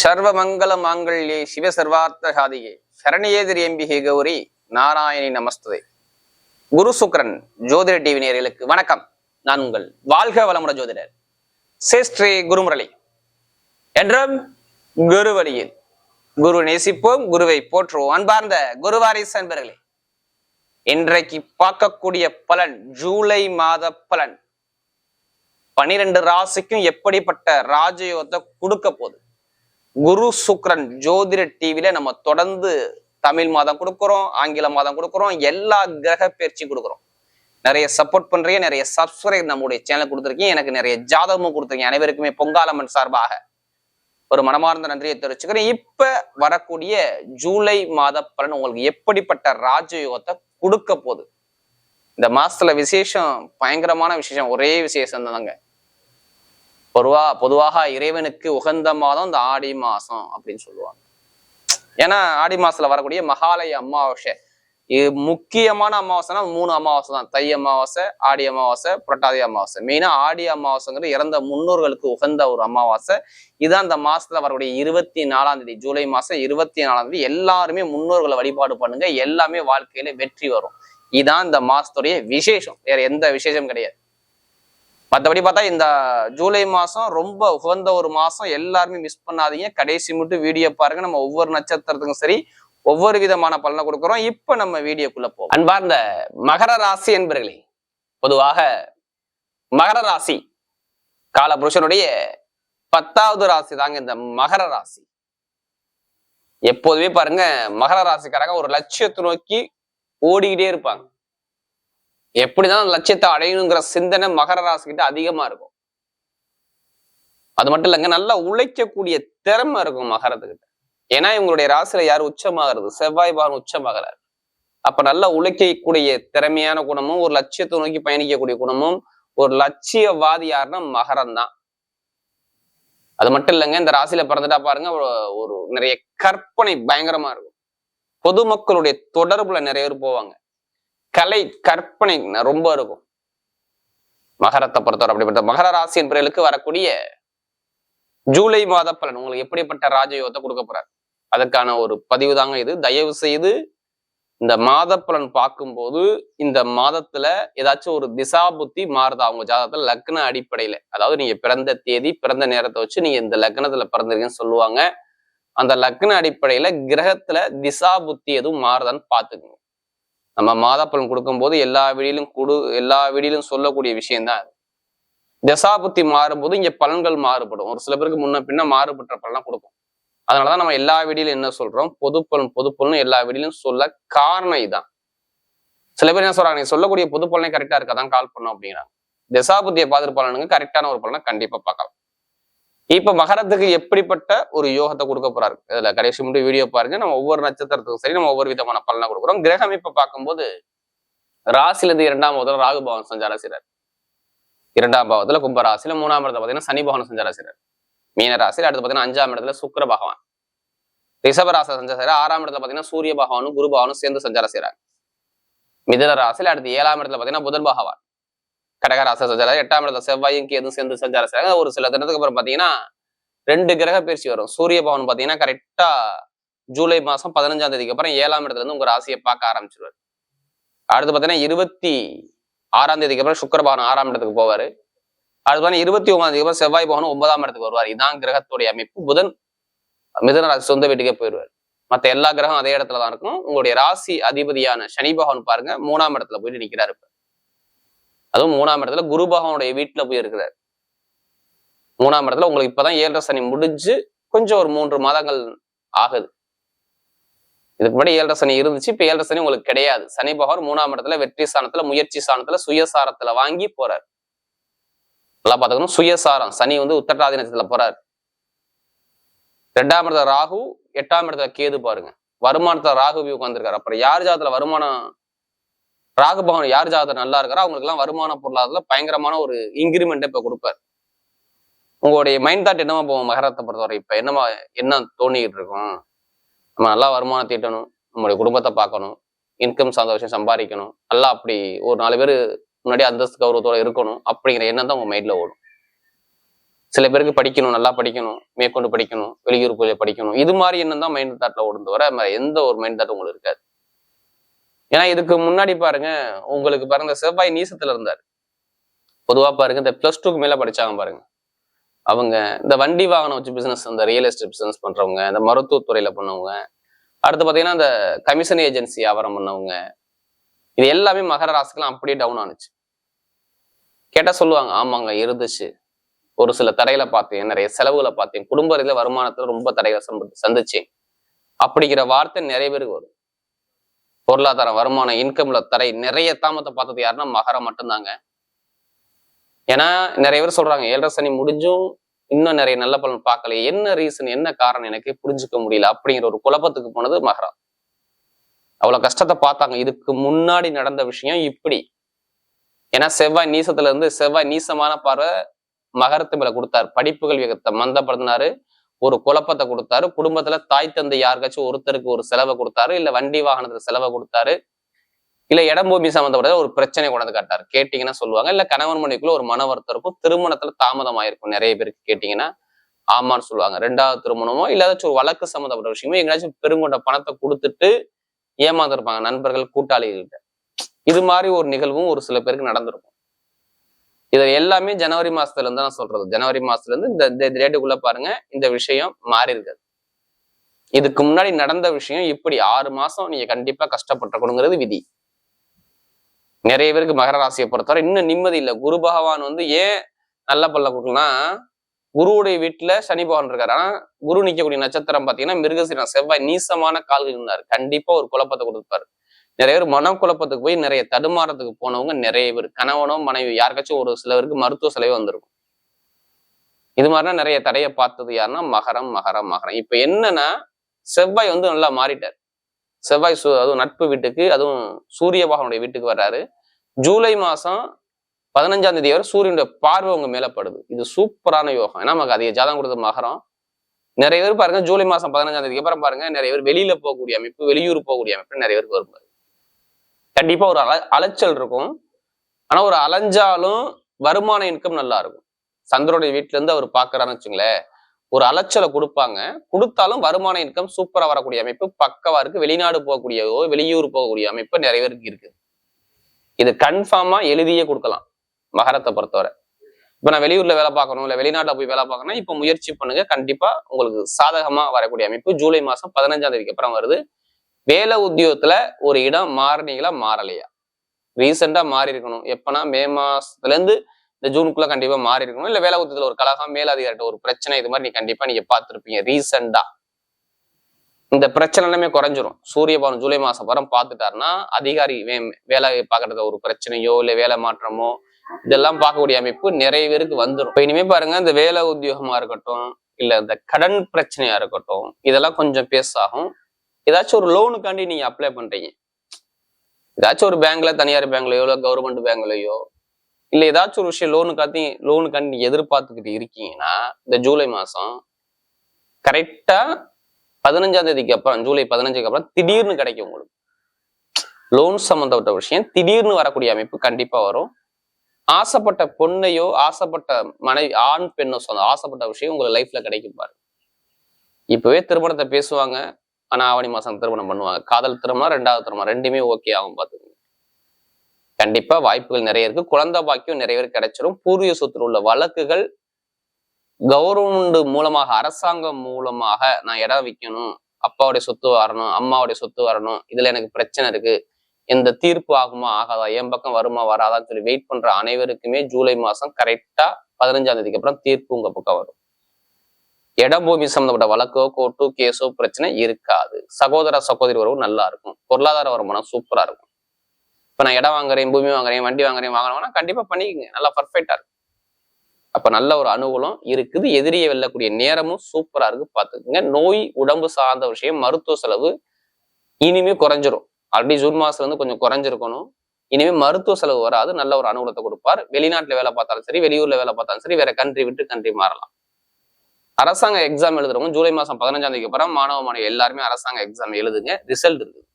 சர்வமங்கல மாங்கல்யே சிவ சர்வார்த்த சாதியே சரணியேதிரி எம்பிகை கௌரி நாராயணி நமஸ்துதே. குரு சுக்ரன் ஜோதிட டிவி நேர்களுக்கு வணக்கம். நான் உங்கள் வாழ்க வளமுட ஜோதிடர் சேஸ்ரீ குருமுரளி. என்றும் குரு வழியில் குரு நேசிப்போம் குருவை போற்றுவோம். அன்பார்ந்த குருவாரிஸ் அன்பர்களே இன்றைக்கு பார்க்கக்கூடிய பலன் ஜூலை மாத பலன். பனிரெண்டு ராசிக்கும் எப்படிப்பட்ட ராஜயோகத்தை கொடுக்க போகுது? குரு சுக்ரன் ஜோதிட டிவில நம்ம தொடர்ந்து தமிழ் மாதம் கொடுக்குறோம் ஆங்கில மாதம் கொடுக்குறோம் எல்லா கிரக பயிற்சியும் கொடுக்குறோம். நிறைய சப்போர்ட் பண்றீங்க நிறைய சப்ஸ்கிரைப் நம்முடைய சேனல் கொடுத்துருக்கீங்க. எனக்கு நிறைய ஜாதகமும் கொடுத்துருக்கீங்க. அனைவருக்குமே பொங்காலம்மன் சார்பாக ஒரு மனமார்ந்த நன்றியை தெரிவிச்சுக்கிறேன். இப்ப வரக்கூடிய ஜூலை மாத பலன் உங்களுக்கு எப்படிப்பட்ட ராஜயோகத்தை கொடுக்க போகுது? இந்த மாசத்துல விசேஷம் பயங்கரமான விசேஷம் ஒரே விசேஷம் தாங்க பொதுவா பொதுவாக இறைவனுக்கு உகந்த மாதம் இந்த ஆடி மாசம் அப்படின்னு சொல்லுவாங்க. ஏன்னா ஆடி மாசத்துல வரக்கூடிய மகாலய அமாவாசை. இது முக்கியமான அமாவாசைனா மூணு அமாவாசை தான். தை அமாவாசை ஆடி அமாவாசை புரட்டாதி அமாவாசை. மெயினா ஆடி அமாவாசைங்கிறது இறந்த முன்னோர்களுக்கு உகந்த ஒரு அமாவாசை. இதான் இந்த மாசத்துல வரக்கூடிய இருபத்தி நாலாம் தேதி ஜூலை மாசம் இருபத்தி நாலாம் தேதி எல்லாருமே முன்னோர்களை வழிபாடு பண்ணுங்க. எல்லாமே வாழ்க்கையில வெற்றி வரும். இதான் இந்த மாசத்துடைய விசேஷம். வேற எந்த விசேஷம் கிடையாது. மற்றபடி பார்த்தா இந்த ஜூலை மாசம் ரொம்ப உகந்த ஒரு மாசம் எல்லாருமே மிஸ் பண்ணாதீங்க. கடைசி மட்டும் வீடியோ பாருங்க. நம்ம ஒவ்வொரு நட்சத்திரத்துக்கும் சரி ஒவ்வொரு விதமான பலனை கொடுக்குறோம். இப்ப நம்ம வீடியோக்குள்ள போவோம். அன்பார்ந்த மகர ராசி என்பர்களே பொதுவாக மகர ராசி காலபுருஷனுடைய பத்தாவது ராசி தாங்க இந்த மகர ராசி. எப்போதுமே பாருங்க மகர ராசிக்காரங்க ஒரு லட்சியத்தை நோக்கி ஓடிக்கிட்டே இருப்பாங்க. எப்படிதான் அந்த லட்சியத்தை அடையணுங்கிற சிந்தனை மகர ராசிக்கிட்ட அதிகமா இருக்கும். அது மட்டும் இல்லைங்க நல்லா உழைக்கக்கூடிய திறமை இருக்கும் மகரத்துக்கிட்ட. ஏன்னா இவங்களுடைய ராசியில யார் உச்சமாகிறது? செவ்வாய் பகவான் உச்சமாகிறார். அப்ப நல்லா உழைக்கக்கூடிய திறமையான குணமும் ஒரு லட்சியத்தை நோக்கி பயணிக்கக்கூடிய குணமும் ஒரு லட்சியவாதி யாருன்னா மகரம் தான் அது மட்டும் இல்லைங்க இந்த ராசியில பிறந்துட்டா பாருங்க ஒரு நிறைய கற்பனை பயங்கரமா இருக்கும். பொதுமக்களுடைய தொடர்புல நிறைய பேர் போவாங்க. கலை கற்பனை ரொம்ப இருக்கும். மகரத்தை பொறுத்தவரை அப்படிப்பட்ட மகர ராசி என்பவர்களுக்கு வரக்கூடிய ஜூலை மாத பலன் உங்களுக்கு எப்படிப்பட்ட ராஜயோகத்தை கொடுக்க போறாரு? அதற்கான ஒரு பதிவு தாங்க இது. தயவு செய்து இந்த மாத பலன் பார்க்கும்போது இந்த மாதத்துல ஏதாச்சும் ஒரு திசா புத்தி மாறுதா? அவங்க ஜாதகத்துல லக்ன அடிப்படையில. அதாவது நீங்க பிறந்த தேதி பிறந்த நேரத்தை வச்சு நீங்க இந்த லக்னத்துல பிறந்திருக்கீங்கன்னு சொல்லுவாங்க. அந்த லக்ன அடிப்படையில கிரகத்துல திசா புத்தி எதுவும் மாறுதான்னு பாத்துக்கோங்க நம்ம மாதாப்பலன் கொடுக்கும்போது எல்லா வீடியிலும் கொடு எல்லா வீடியிலும் சொல்லக்கூடிய விஷயம்தான் அது. தசாபுத்தி மாறும்போது இங்க பலன்கள் மாறுபடும். ஒரு சில பேருக்கு முன்ன பின்ன மாறுபட்ட பலனா கொடுக்கும். அதனாலதான் நம்ம எல்லா வீடியிலும் என்ன சொல்றோம்? பொதுப்பலன் பொதுப்பலன் எல்லா வீடியிலும் சொல்ல காரணம் இதுதான் சில பேர் என்ன சொல்றாங்க? நீ சொல்லக்கூடிய பொதுப்பலனே கரெக்டா இருக்காதான் கால் பண்ணோம் அப்படிங்கிறாங்க. தசாபுத்தியை பார்த்துட்டு பலனுங்க கரெக்டான ஒரு பலனை கண்டிப்பா பார்க்கலாம். இப்ப மகரத்துக்கு எப்படிப்பட்ட ஒரு யோகத்தை கொடுக்க போறாரு? இதுல கடைசி மட்டும் வீடியோ பாருங்க. நம்ம ஒவ்வொரு நட்சத்திரத்துக்கும் சரி நம்ம ஒவ்வொரு விதமான பலனை கொடுக்குறோம். கிரகம் இப்ப பார்க்கும்போது ராசில இருந்து இரண்டாம் பாவத்துல ராகு பவன் சஞ்சாரம் இரண்டாம் பாவத்துல கும்ப ராசியில மூணாம் இடத்துல பாத்தீங்கன்னா சனி பகவான் சஞ்சாரம் மீன ராசியில அடுத்து பாத்தீங்கன்னா அஞ்சாம் இடத்துல சுக்கர பகவான். ரிஷப ராசி ஆறாம் இடத்துல பாத்தீங்கன்னா சூரிய பகவானும் குரு பகவானும் சேர்ந்து சஞ்சாரம் செய்றாங்க மிதன ராசியில அடுத்து ஏழாம் இடத்துல பாத்தீங்கன்னா புதன் பகவான். கடக ராசி சஞ்சாரம் எட்டாம் இடத்துல செவ்வாயும் கேதும் சேர்ந்து சஞ்சாரம் செய்றாங்க ஒரு சில தினத்துக்கு அப்புறம் பாத்தீங்கன்னா ரெண்டு கிரக பயிற்சி வரும். சூரிய பவன் பாத்தீங்கன்னா கரெக்டா ஜூலை மாசம் பதினஞ்சாம் தேதிக்கு அப்புறம் ஏழாம் இடத்துல இருந்து உங்க ராசியை பார்க்க ஆரம்பிச்சிருவாரு. அடுத்து பாத்தீங்கன்னா இருபத்தி ஆறாம் தேதிக்கு அப்புறம் சுக்கர பவன் ஆறாம் இடத்துக்கு போவாரு. அடுத்து பாத்தீங்கன்னா இருபத்தி ஒன்பதாம் தேதிக்கு அப்புறம் செவ்வாய் பவன் ஒன்பதாம் இடத்துக்கு வருவார். இதான் கிரகத்துடைய அமைப்பு. புதன் மிதன ராசி சொந்த வீட்டுக்கே போயிடுவார் மத்த எல்லா கிரகம் அதே இடத்துல தான் இருக்கும் உங்களுடைய ராசி அதிபதியான சனி பகவான் பாருங்க மூணாம் இடத்துல போயிட்டு நிக்கிறாரு அதுவும் மூணாம் இடத்துல குரு பகவானுடைய வீட்டுல போய் இருக்கிறார். மூணாம் இடத்துல உங்களுக்கு இப்பதான் ஏழரை சனி முடிஞ்சு கொஞ்சம் ஒரு மூன்று மாதங்கள் ஆகுது. இதுக்கு முன்னாடி ஏழரை சனி இருந்துச்சு இப்ப ஏழரை சனி உங்களுக்கு கிடையாது. சனி பகவான் மூணாம் இடத்துல வெற்றி ஸ்தானத்துல முயற்சி ஸ்தானத்துல சுயசாரத்துல வாங்கி போறார். நல்லா பாத்துக்கணும் சுயசாரம். சனி வந்து உத்தரராதி நட்சத்திரத்துல போறார். ரெண்டாம் இடத்துல ராகு எட்டாம் இடத்துல கேது பாருங்க. வருமானத்துல ராகு உட்காந்துருக்காரு அப்புறம் யார் ஜாதத்துல வருமானம் ராகுபவன் யார் ஜாதகம் நல்லா இருக்காரோ அவங்களுக்கு எல்லாம் வருமான பொருளாதாரத்துல பயங்கரமான ஒரு இன்க்ரிமெண்ட் இப்ப கொடுப்பார். உங்களுடைய மைண்ட் தாட் என்னமா போவோம் மகரத்தை பொறுத்தவரை இப்ப? என்னமா என்ன தோணிக்கிட்டு இருக்கும்? நம்ம நல்லா வருமானம் தீட்டணும் நம்மளுடைய குடும்பத்தை பார்க்கணும் இன்கம் சார்ந்த விஷயம் சம்பாதிக்கணும் நல்லா அப்படி ஒரு நாலு பேர் முன்னாடி அந்தஸ்து கௌரவத்தோட இருக்கணும் அப்படிங்கிற எண்ணம் தான் உங்க மைண்ட்ல ஓடும். சில பேருக்கு படிக்கணும் நல்லா படிக்கணும் மேற்கொண்டு படிக்கணும் வெளியூர் பூஜை படிக்கணும் இது மாதிரி எண்ணம் தான் மைண்ட் தாட்ல ஓடுந்து வர எந்த ஒரு மைண்ட் தாட் உங்களுக்கு இருக்காது. ஏன்னா இதுக்கு முன்னாடி பாருங்க உங்களுக்கு பாருங்க செவ்வாய் நீசத்துல இருந்தார். பொதுவா பாருங்க இந்த பிளஸ் டூக்கு மேல படிச்சாங்க பாருங்க. அவங்க இந்த வண்டி வாகனம் வச்சு பிசினஸ் இந்த ரியல் எஸ்டேட் பிசினஸ் பண்றவங்க இந்த மருத்துவத்துறையில பண்ணவங்க அடுத்து பாத்தீங்கன்னா இந்த கமிஷன் ஏஜென்சி வியாபாரம் பண்ணவங்க இது எல்லாமே மகர ராசிக்கெல்லாம் அப்படியே டவுன் ஆனுச்சு. கேட்டா சொல்லுவாங்க ஆமாங்க இருந்துச்சு. ஒரு சில தடைகளை பார்த்தேன் நிறைய செலவுகளை பார்த்தேன். குடும்ப ரீதியில வருமானத்துல ரொம்ப தடைகளை சந்திச்சேன். அப்படிங்கிற வார்த்தை நிறைய பேருக்கு வரும். பொருளாதார வருமானம் இன்கம்ல தடை நிறைய தாமத்தை பார்த்தது யாருன்னா மகரம் மட்டும்தாங்க. ஏன்னா நிறைய பேர் சொல்றாங்க ஏழரை சனி முடிஞ்சும் இன்னும் நிறைய நல்ல பலன் பார்க்கல. என்ன ரீசன் என்ன காரணம் எனக்கு புரிஞ்சுக்க முடியல அப்படிங்கிற ஒரு குழப்பத்துக்கு போனது மகரம். அவ்வளவு கஷ்டத்தை பார்த்தாங்க. இதுக்கு முன்னாடி நடந்த விஷயம் இப்படி. ஏன்னா செவ்வாய் நீசத்துல இருந்து செவ்வாய் நீசமான பார்வை மகரத்து மேல கொடுத்தார். படிப்புகள் வேகத்தை மந்தப்படுத்தினாரு. ஒரு குழப்பத்தை கொடுத்தாரு. குடும்பத்துல தாய் தந்தை யாருக்காச்சும் ஒருத்தருக்கு ஒரு செலவை கொடுத்தாரு. இல்ல வண்டி வாகனத்துல செலவை கொடுத்தாரு. இல்ல இடம் பூமி சம்மந்தப்பட்ட ஒரு பிரச்சனை கொண்டாந்து காட்டாரு. கேட்டீங்கன்னா சொல்லுவாங்க. இல்ல கணவன் மனைவிக்குள்ள ஒரு மன வருத்தம் இருக்கும் திருமணத்துல தாமதம் ஆயிருக்கும் நிறைய பேருக்கு கேட்டீங்கன்னா ஆமான்னு சொல்லுவாங்க. ரெண்டாவது திருமணமோ இல்ல ஏதாச்சும் ஒரு வழக்கு சம்மந்தப்பட்ட விஷயமோ எங்கேயாச்சும் பெருங்கொண்ட பணத்தை கொடுத்துட்டு ஏமாந்துருப்பாங்க நண்பர்கள் கூட்டாளிகள்கிட்ட. இது மாதிரி ஒரு நிகழ்வும் ஒரு சில பேருக்கு நடந்திருக்கும். இது எல்லாமே ஜனவரி மாசத்துல இருந்து நான் சொல்றது. ஜனவரி மாசத்துல இருந்து இந்த டேட்டுக்குள்ள பாருங்க இந்த விஷயம் மாறி இருக்காது. இதுக்கு முன்னாடி நடந்த விஷயம் இப்படி ஆறு மாசம் நீங்க கண்டிப்பா கஷ்டப்பட்டுக்கணுங்கிறது விதி. நிறைய பேருக்கு மகர ராசியை பொறுத்தவரை இன்னும் நிம்மதி இல்லை. குரு பகவான் வந்து ஏன் நல்ல பல்ல கொடுக்கலாம் குருவுடைய வீட்டுல சனி பகவான் இருக்காரு. ஆனா குரு நிக்கக்கூடிய நட்சத்திரம் பாத்தீங்கன்னா மிருகசீரம் செவ்வாய் நீசமான கால்கள் இருந்தார். கண்டிப்பா ஒரு குழப்பத்தை கொடுப்பாரு. நிறைய பேர் மனக்குழப்பத்துக்கு போய் நிறைய தடுமாறத்துக்கு போனவங்க நிறைய பேர். கணவனோ மனைவி யாருக்காச்சும் ஒரு சிலருக்கு மருத்துவ செலவு வந்திருக்கும். இது மாதிரிலாம் நிறைய தடையை பார்த்தது யாருன்னா மகரம் மகரம் மகரம். இப்ப என்னன்னா செவ்வாய் வந்து நல்லா மாறிட்டார். செவ்வாய் சு அதுவும் நட்பு வீட்டுக்கு அதுவும் சூரிய பகவானுடைய வீட்டுக்கு வர்றாரு. ஜூலை மாசம் பதினஞ்சாம் தேதி வரை சூரியனுடைய பார்வை உங்க மேலப்படுது இது சூப்பரான யோகம். ஏன்னா நமக்கு அதிக ஜாதகம் கொடுத்த மகரம். நிறைய பேர் பாருங்க ஜூலை மாசம் பதினஞ்சாம் தேதிக்கு அப்புறம் பாருங்க நிறைய பேர் வெளியில போகக்கூடிய அமைப்பு வெளியூர் போகக்கூடிய அமைப்பு நிறைய பேருக்கு வரும் கண்டிப்பா ஒரு அல அலைச்சல் இருக்கும். ஆனா ஒரு அலைஞ்சாலும் வருமான இன்கம் நல்லா இருக்கும் சந்திரோடைய வீட்டுல இருந்து அவர் பாக்குறாருன்னு வச்சுங்களேன் ஒரு அலைச்சலை கொடுப்பாங்க. கொடுத்தாலும் வருமான இன்கம் சூப்பரா வரக்கூடிய அமைப்பு பக்கவா இருக்கு. வெளிநாடு போகக்கூடியவோ வெளியூர் போகக்கூடிய அமைப்பு நிறைய பேருக்கு இருக்கு. இது கன்ஃபார்மா எழுதியே கொடுக்கலாம் மகரத்தை பொறுத்தவரை. இப்ப நான் வெளியூர்ல வேலை பார்க்கணும் இல்ல வெளிநாட்டுல போய் வேலை பார்க்கணும் இப்ப முயற்சி பண்ணுங்க. கண்டிப்பா உங்களுக்கு சாதகமா வரக்கூடிய அமைப்பு ஜூலை மாசம் பதினஞ்சாம் தேதிக்கு அப்புறம் வருது. வேலை உத்தியோகத்துல ஒரு இடம் மாறினீங்களா? மாறலையா? ரீசெண்டா மாறி இருக்கணும் எப்பனா மே மாசத்துல இருந்து இந்த ஜூனுக்குள்ள கண்டிப்பா மாறி இருக்கணும் இல்ல வேலை உத்தியத்துல ஒரு கழகம் மேலதிகாரிட்ட ஒரு பிரச்சனை இது மாதிரி நீ கண்டிப்பா நீங்க பார்த்திருப்பீங்க. ரீசெண்டா இந்த பிரச்சனை எல்லாமே குறைஞ்சிரும். சூரிய பவன் ஜூலை மாசம் வரம் பார்த்துட்டாருன்னா அதிகாரி வே- வேலை பார்க்கறது ஒரு பிரச்சனையோ இல்ல வேலை மாற்றமோ இதெல்லாம் பார்க்கக்கூடிய அமைப்பு நிறைய பேருக்கு வந்துடும் இப்போ இனிமே பாருங்க இந்த வேலை உத்தியோகமா இருக்கட்டும் இல்ல இந்த கடன் பிரச்சனையா இருக்கட்டும் இதெல்லாம் கொஞ்சம் பேசாகும் ஏதாச்சும் ஒரு லோனுக்காண்டி நீங்க அப்ளை பண்றீங்க. ஏதாச்சும் ஒரு பேங்க்ல தனியார் பேங்க்லயோ இல்லை கவர்மெண்ட் பேங்க்லயோ இல்ல ஏதாச்சும் ஒரு விஷயம் லோனுக்காத்தி லோனுக்காண்டி நீங்க எதிர்பார்த்துக்கிட்டு இருக்கீங்கன்னா இந்த ஜூலை மாசம் கரெக்டா பதினஞ்சாம் தேதிக்கு அப்புறம் ஜூலை பதினஞ்சுக்கு அப்புறம் திடீர்னு கிடைக்கும் உங்களுக்கு. லோன் சம்பந்தப்பட்ட விஷயம் திடீர்னு வரக்கூடிய அமைப்பு கண்டிப்பா வரும். ஆசைப்பட்ட பொண்ணையோ ஆசைப்பட்ட மனைவி ஆண் பெண்ணோ சொன்ன ஆசைப்பட்ட விஷயம் உங்களுக்கு லைஃப்ல கிடைக்கும் பாரு இப்பவே திருமணத்தை பேசுவாங்க. ஆனா ஆவணி மாசம் திருமணம் பண்ணுவாங்க. காதல் திருமணம் ரெண்டாவது திருமணம் ரெண்டுமே ஓகே ஆகும் பாத்துக்கோங்க. கண்டிப்பா வாய்ப்புகள் நிறைய இருக்கு. குழந்தை பாக்கியம் நிறைய பேர் கிடைச்சிடும் பூர்வீக சொத்துல உள்ள வழக்குகள் கவர்மெண்ட் மூலமாக அரசாங்கம் மூலமாக நான் இடம் விற்கணும் அப்பாவுடைய சொத்து வரணும் அம்மாவுடைய சொத்து வரணும். இதுல எனக்கு பிரச்சனை இருக்கு. இந்த தீர்ப்பு ஆகுமா ஆகாதா என் பக்கம் வருமா வராதான்னு சொல்லி வெயிட் பண்ற அனைவருக்குமே ஜூலை மாசம் கரெக்டா பதினஞ்சாம் தேதிக்கு அப்புறம் தீர்ப்பு உங்க பக்கம் வரும். இடபூமி சம்மந்தப்பட்ட சம்பந்தப்பட்ட வழக்கோ கோர்ட்டோ கேஸோ பிரச்சனை இருக்காது. சகோதர சகோதரி உறவு நல்லா இருக்கும். பொருளாதார வருமானம் சூப்பரா இருக்கும். இப்ப நான் இடம் வாங்குறேன் பூமி வாங்குறேன் வண்டி வாங்குறேன் வாங்கணும்னா கண்டிப்பா பண்ணிக்கங்க. நல்லா பர்ஃபெக்டா இருக்கும். அப்ப நல்ல ஒரு அனுகூலம் இருக்குது. எதிரியை வெல்லக்கூடிய நேரமும் சூப்பரா இருக்கு. பாத்துக்கோங்க நோய் உடம்பு சார்ந்த விஷயம். மருத்துவ செலவு இனிமே குறைஞ்சிரும். ஆல்ரெடி ஜூன் மாசத்துல இருந்து கொஞ்சம் குறைஞ்சிருக்கணும். இனிமே மருத்துவ செலவு வராது. நல்ல ஒரு அனுகூலத்தை கொடுப்பார். வெளிநாட்டுல வேலை பார்த்தாலும் சரி வெளியூர்ல வேலை பார்த்தாலும் சரி வேற கண்ட்ரி விட்டு கண்ட்ரி மாறலாம். அரசாங்க எக்ஸாம் எழுதுறவங்க ஜூலை மாதம் பதினஞ்சாம் தேதிக்கு அப்புறம் மாணவ மாணவி எல்லாருமே அரசாங்க எக்ஸாம் எழுதுங்க. ரிசல்ட் இருக்குது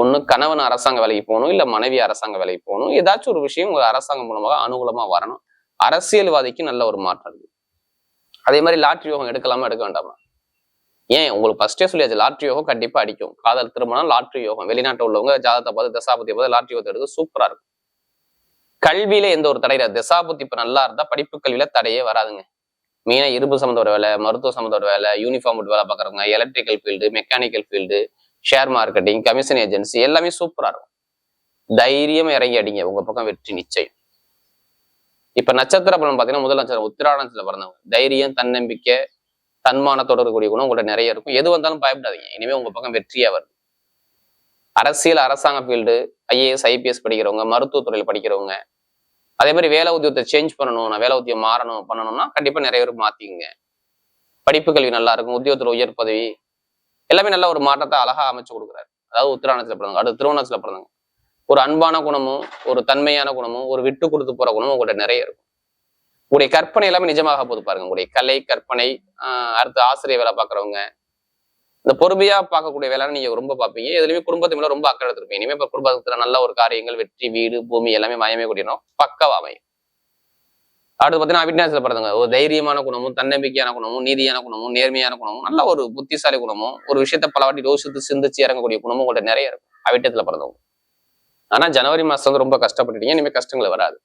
ஒண்ணு கணவன் அரசாங்க வேலைக்கு போகணும் இல்ல மனைவி அரசாங்க வேலைக்கு போகணும். ஏதாச்சும் ஒரு விஷயம் ஒரு அரசாங்கம் மூலமாக அனுகூலமா வரணும். அரசியல்வாதிக்கு நல்ல ஒரு மாற்றம் இருக்கு. அதே மாதிரி லாட்ரி யோகம் எடுக்கலாமா எடுக்க வேண்டாமா? ஏன்? உங்களுக்கு ஃபர்ஸ்டே சொல்லியாச்சு லாட்ரி யோகம் கண்டிப்பா அடிக்கும். காதல் திருமணம் லாட்ரி யோகம். வெளிநாட்டு உள்ளவங்க ஜாதகத்தை பார்த்து தசாபதி பார்த்து லாட்ரி யோகத்தை எடுக்க சூப்பராக இருக்கும். கல்வியில எந்த ஒரு தடையில தசாபதி இப்போ நல்லா இருந்தா படிப்பு கல்வியில தடையே வராதுங்க. மெயினாக இரும்பு சம்மந்தோட வேலை மருத்துவ சம்மந்தோட வேலை யூனிஃபார்ம் வேலை பார்க்குறவங்க electrical field mechanical field share marketing commission agency எல்லாமே சூப்பரா இருக்கும். தைரியம் இறங்கி அடிங்க. உங்க பக்கம் வெற்றி நிச்சயம். இப்ப நட்சத்திர பலன் பாத்தீங்கன்னா முதல் நட்சத்திரம் உத்திராடத்துல பிறந்தவங்க. தைரியம் தன்னம்பிக்கை தன்மானத்தோட இருக்கக்கூடிய குணம் உங்கள்ட்ட நிறைய இருக்கும். எது வந்தாலும் பயப்படாதீங்க. இனிமே உங்க பக்கம் வெற்றியா வருது. அரசியல் அரசாங்க ஃபீல்டு ஐஏஎஸ் ஐபிஎஸ் படிக்கிறவங்க மருத்துவத்துறையில் படிக்கிறவங்க அதே மாதிரி வேலை உத்தியோகத்தை சேஞ்ச் பண்ணணும் நான் வேலை உத்தியம் மாறணும் பண்ணணும்னா கண்டிப்பாக நிறைய பேர் மாற்றிக்குங்க படிப்பு கல்வி நல்லா இருக்கும் உத்தியோகத்தில் உயர் பதவி எல்லாமே நல்ல ஒரு மாற்றத்தை அழகா அமைச்சு கொடுக்குறாரு. அதாவது உத்திராணத்தில் பிறந்தவங்க அடுத்து திருவண்ணத்தில் பிறந்தவங்க. ஒரு அன்பான குணமும் ஒரு தன்மையான குணமும் ஒரு விட்டு கொடுத்து போற குணமும் உங்கள்கிட்ட நிறைய இருக்கும். உங்களுடைய கற்பனை எல்லாமே நிஜமாக போது பாருங்க. உங்களுடைய கலை கற்பனை அடுத்து ஆசிரியர் வேலை பார்க்குறவங்க இந்த பொறுமையா பார்க்கக்கூடிய வேலை நீங்க ரொம்ப பார்ப்பீங்க. எதுலையுமே குடும்பத்து மேல ரொம்ப அக்கறை எடுத்திருப்பீங்க. இனிமே இப்ப குடும்பத்துல நல்ல ஒரு காரியங்கள் வெற்றி வீடு பூமி எல்லாமே மயமே கூட்டினோம் பக்கவா அமையும். அடுத்து பார்த்தீங்கன்னா அவிநாசத்துல பாருங்க. ஒரு தைரியமான குணமும் தன்னம்பிக்கையான குணமும் நீதியான குணமும் நேர்மையான குணமும் நல்ல ஒரு புத்திசாலி குணமும் ஒரு விஷயத்த பல வாட்டி யோசித்து சிந்திச்சு இறங்கக்கூடிய குணமும் உங்கள்கிட்ட நிறைய இருக்கும். அவிட்டத்தில் பிறந்தவங்க. ஆனா ஜனவரி மாசம் வந்து ரொம்ப கஷ்டப்பட்டுட்டீங்க. இனிமே கஷ்டங்கள் வராது.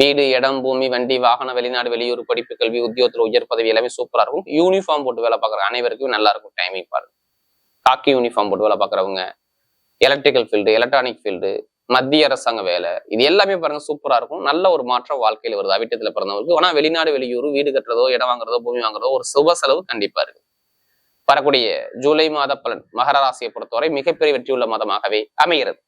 வீடு இடம் பூமி வண்டி வாகன வெளிநாடு வெளியூர் படிப்பு கல்வி உத்தியோகத்தில் உயர் பதவி எல்லாமே சூப்பரா இருக்கும். யூனிஃபார்ம் போட்டு வேலை பார்க்குற அனைவருக்கும் நல்லா இருக்கும் டைமிங் பாருங்க. காக்கி யூனிஃபார்ம் போட்டு வேலை பார்க்குறவங்க எலக்ட்ரிக்கல் ஃபீல்டு எலக்ட்ரானிக் ஃபீல்டு மத்திய அரசாங்க வேலை இது எல்லாமே பாருங்க சூப்பரா இருக்கும். நல்ல ஒரு மாற்றம் வாழ்க்கையில் வருது. அவிட்டத்தில் பிறந்தவங்களுக்கு. ஆனா வெளிநாடு வெளியூர் வீடு கட்டுறதோ இடம் வாங்குறதோ பூமி வாங்குறதோ ஒரு சுப செலவு கண்டிப்பாக இருக்கு. வரக்கூடிய ஜூலை மாத பலன் மகர ராசியை பொறுத்தவரை மிகப்பெரிய வெற்றியுள்ள மாதமாகவே அமைகிறது.